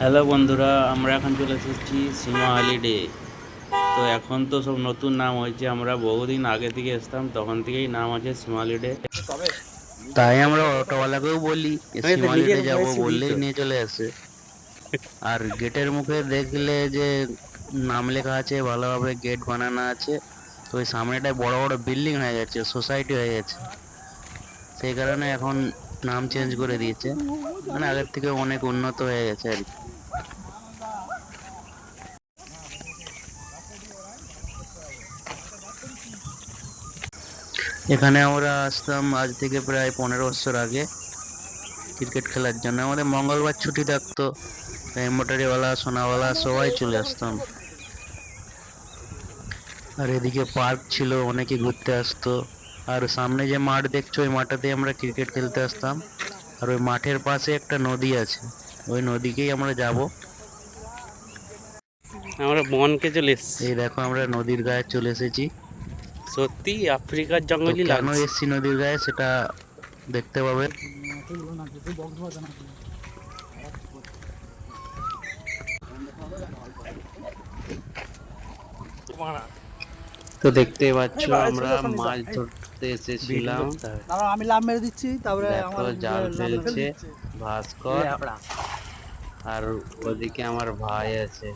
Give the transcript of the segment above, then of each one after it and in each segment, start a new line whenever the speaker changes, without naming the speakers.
Hello বন্ধুরা আমরা এখন চলে এসেছি সীমা হলিডে। তো এখন তো সব নতুন নাম হয়েছে আমরা বহুদিন আগে থেকে এসতাম তখন থেকেই নাম আছে সীমা হলিডে। তাই আমরা অটোওয়ালাকেও বলি সীমা হলিডে যাব বললেই নিয়ে চলে আসে। আর গেটের মুখে দেখলে যে নাম লেখা আছে ভালোভাবে গেট বানানো আছে তো ওই সামনেটায় বড় বড় বিল্ডিং হয়ে গেছে সোসাইটি হয়ে গেছে। সেই কারণে এখন নাম চেঞ্জ করে দিয়েছে। মানে আগের থেকে অনেক উন্নত হয়ে গেছে আর কি। এখানে আমরা আসতাম আজ থেকে প্রায় পনেরো বছর আগে ক্রিকেট খেলার জন্য। আমাদের মঙ্গলবার ছুটি থাকতো এম্বোটারিওয়ালা সোনাওয়ালা সবাই চলে আসতাম। আর এদিকে পার্ক ছিল, অনেকে ঘুরতে আসতো। আর সামনে যে মাঠ দেখছ ওই মাঠটাতে আমরা ক্রিকেট খেলতে আসতাম। আর ওই মাঠের পাশে একটা নদী আছে ওই নদীকেই আমরা যাব।
আমরা বনকে চলে এসেছি।
এই দেখো আমরা নদীর গায়ে চলে এসেছি।
সত্যি আফ্রিকার জঙ্গলই
কেন
লাগছে।
এসছি নদীর গায়ে সেটা দেখতে পাবে। তো দেখতে পাচ্ছ আমরা মাছ ধরতে এসেছিলাম।
আমি লাভ মেরে দিচ্ছি তারপরে আমার
জাল ফেলছে ভাস্কর। আর ওদিকে আমার ভাই আছে।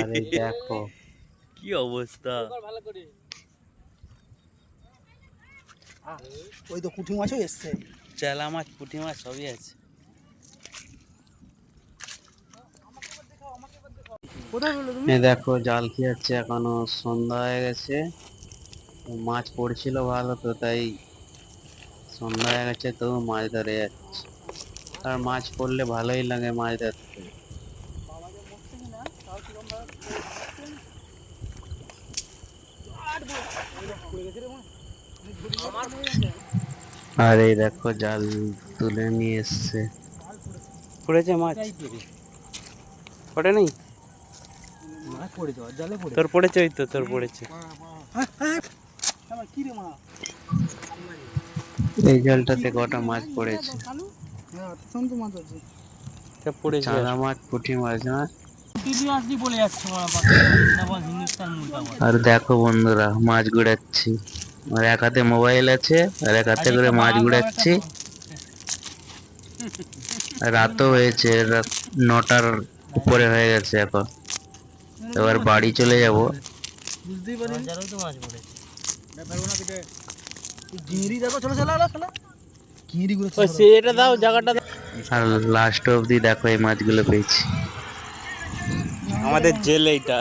আরে দেখো।
কি অবস্থা?
ওই তো কুঠি মাছও এসছে।
চেলা মাছ পুঁটি মাছ সবই আছে।
কোথায় বলল তুমি?
এ দেখো জাল কি হচ্ছে এখনও সন্ধ্যা হয়ে গেছে। মাছ পড়ছিল ভালো তো তাই সন্ধ্যা হয়ে গেছে তবু মাছ ধরে যাচ্ছে। আর মাছ পড়লে ভালোই লাগে মাছ ধরতে। আর এই দেখো জাল তুলে নিয়ে এসছে।
পড়েছে মাছ? পড়ে নেই
মাছ পড়ে যাওয়া জালে পড়ে
তোর পড়েছে ওই তো তোর পড়েছে।
এই জালটাতে কটা মাছ পড়েছে?
হ্যাঁ
চাঁদা মাছ পুঁটি মাছ না আর দেখো বন্ধুরা মাছ গুড়াচ্ছি। আর এক হাতে মোবাইল আছে আর এক হাতে করে মাছ গুড়াচ্ছি। রাতও হয়েছে রাত নটার উপরে হয়ে গেছে এখন। এবার বাড়ি চলে যাব।
বুঝতেই পারি জানোই তো মাছ পড়েছে। পারব না কেটে গিরি দেখো চলে চলে আলো গিরি গুলো
ওই সেটা দাও জায়গাটা
আর লাস্ট অবধি দেখো এই মাছগুলো পেয়েছি।
আমাদের জেল এইটা।